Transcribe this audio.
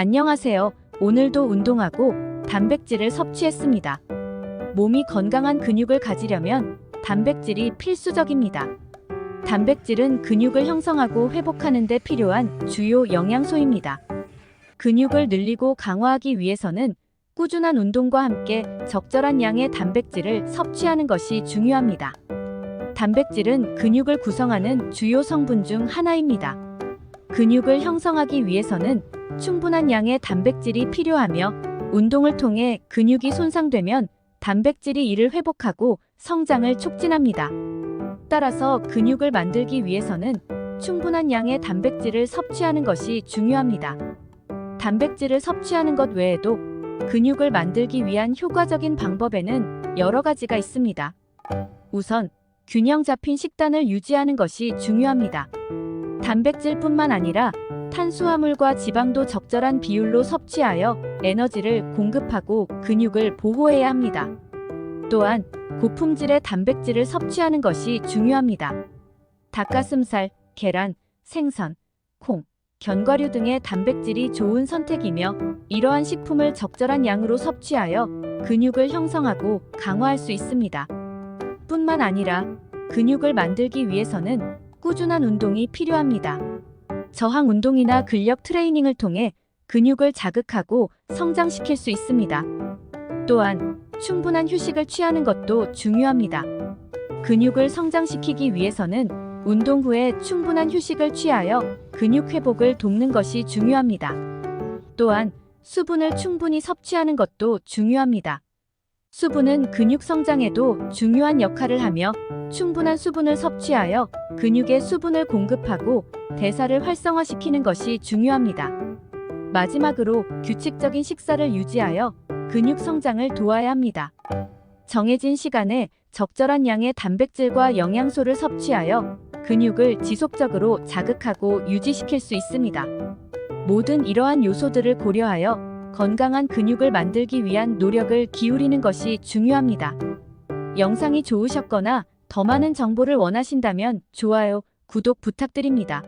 안녕하세요. 오늘도 운동하고 단백질을 섭취했습니다. 몸이 건강한 근육을 가지려면 단백질이 필수적입니다. 단백질은 근육을 형성하고 회복하는 데 필요한 주요 영양소입니다. 근육을 늘리고 강화하기 위해서는 꾸준한 운동과 함께 적절한 양의 단백질을 섭취하는 것이 중요합니다. 단백질은 근육을 구성하는 주요 성분 중 하나입니다. 근육을 형성하기 위해서는 충분한 양의 단백질이 필요하며 운동을 통해 근육이 손상되면 단백질이 이를 회복하고 성장을 촉진합니다. 따라서 근육을 만들기 위해서는 충분한 양의 단백질을 섭취하는 것이 중요합니다. 단백질을 섭취하는 것 외에도 근육을 만들기 위한 효과적인 방법에는 여러 가지가 있습니다. 우선 균형 잡힌 식단을 유지하는 것이 중요합니다. 단백질뿐만 아니라 탄수화물과 지방도 적절한 비율로 섭취하여 에너지를 공급하고 근육을 보호해야 합니다. 또한 고품질의 단백질을 섭취하는 것이 중요합니다. 닭가슴살, 계란, 생선, 콩, 견과류 등의 단백질이 좋은 선택이며 이러한 식품을 적절한 양으로 섭취하여 근육을 형성하고 강화할 수 있습니다. 뿐만 아니라 근육을 만들기 위해서는 꾸준한 운동이 필요합니다. 저항 운동이나 근력 트레이닝을 통해 근육을 자극하고 성장시킬 수 있습니다. 또한 충분한 휴식을 취하는 것도 중요합니다. 근육을 성장시키기 위해서는 운동 후에 충분한 휴식을 취하여 근육 회복을 돕는 것이 중요합니다. 또한 수분을 충분히 섭취하는 것도 중요합니다. 수분은 근육 성장에도 중요한 역할을 하며 충분한 수분을 섭취하여 근육에 수분을 공급하고 대사를 활성화시키는 것이 중요합니다. 마지막으로 규칙적인 식사를 유지하여 근육 성장을 도와야 합니다. 정해진 시간에 적절한 양의 단백질과 영양소를 섭취하여 근육을 지속적으로 자극하고 유지시킬 수 있습니다. 모든 이러한 요소들을 고려하여 건강한 근육을 만들기 위한 노력을 기울이는 것이 중요합니다. 영상이 좋으셨거나 더 많은 정보를 원하신다면 좋아요, 구독 부탁드립니다.